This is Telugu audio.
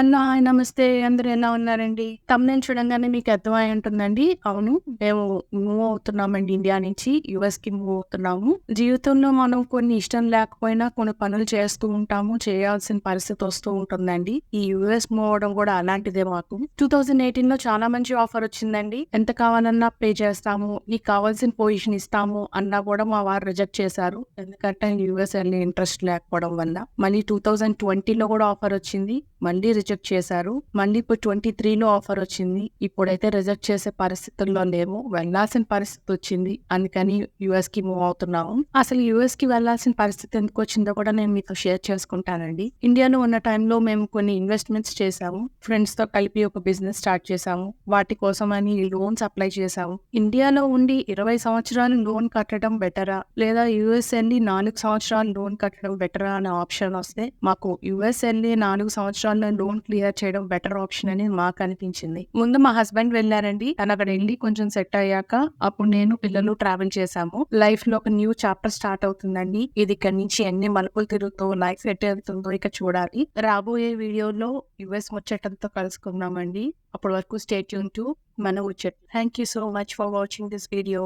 హలో హాయ్ నమస్తే. అందరూ ఎలా ఉన్నారండి? తమ్ముని చూడంగానే మీకు అర్థమై ఉంటుందండి. అవును మేము మూవ్ అవుతున్నామండి ఇండియా నుంచి యుఎస్కి మూవ్ అవుతున్నాము. జీవితంలో మనం కొన్ని ఇష్టం లేకపోయినా కొన్ని పనులు చేస్తూ ఉంటాము చేయాల్సిన పరిస్థితి వస్తూ ఉంటుందండి. ఈ యుఎస్ మూవ్ అవడం కూడా అలాంటిదే మాకు. టూ థౌజండ్ ఎయిటీన్లో చాలా మంచి ఆఫర్ వచ్చిందండి. ఎంత కావాలన్నా పే చేస్తాము నీకు కావాల్సిన పొజిషన్ ఇస్తాము అన్నా కూడా మా వారు రిజెక్ట్ చేశారు. ఎందుకంటే యుఎస్ వెళ్ళి ఇంట్రెస్ట్ లేకపోవడం వల్ల. మళ్ళీ టూ థౌజండ్ ట్వంటీలో కూడా ఆఫర్ వచ్చింది. మళ్ళీ రిజెక్ట్ చేశారు. మళ్ళీ ఇప్పుడు ట్వంటీ త్రీలో ఆఫర్ వచ్చింది. ఇప్పుడైతే రిజెక్ట్ చేసే పరిస్థితుల్లో లేము. వెళ్ళాల్సిన పరిస్థితి వచ్చింది. అందుకని యుఎస్కి మూవ్ అవుతున్నాము. అసలు యుఎస్కి వెళ్ళాల్సిన పరిస్థితి ఎందుకు వచ్చిందో కూడా నేను మీతో షేర్ చేసుకుంటానండి. ఇండియాలో ఉన్న టైంలో మేము కొన్ని ఇన్వెస్ట్మెంట్స్ చేసాము ఫ్రెండ్స్తో కలిపి ఒక బిజినెస్ స్టార్ట్ చేసాము వాటి కోసం అని లోన్స్ అప్లై చేసాము ఇండియాలో ఉండి ఇరవై సంవత్సరాలు లోన్ కట్టడం బెటరా? లేదా యుఎస్ వెళ్ళి నాలుగు సంవత్సరాలు లోన్ కట్టడం బెటరా అనే ఆప్షన్ వస్తే మాకు యుఎస్ వెళ్ళి నాలుగు సంవత్సరాల్లో లోన్ క్లియర్ చేయడం బెటర్ ఆప్షన్ అని మాకు అనిపించింది. ముందు మా హస్బెండ్ వెళ్ళారండి. తను అక్కడ వెళ్ళి కొంచెం సెట్ అయ్యాక అప్పుడు నేను పిల్లలు ట్రావెల్ చేశాము. లైఫ్లో ఒక న్యూ చాప్టర్ స్టార్ట్ అవుతుందండి. ఇది ఇక్కడ నుంచి ఎన్ని మలుపులు తిరుగుతూ లైఫ్ ఎట్ వెళ్తుందో ఇక చూడాలి. రాబోయే వీడియోలో యుఎస్ ముచ్చటంతో కలుసుకుందామండి. అప్పటి వరకు స్టేట్ యూన్ టు మన ముచ్చట్. Thank you so much for watching this video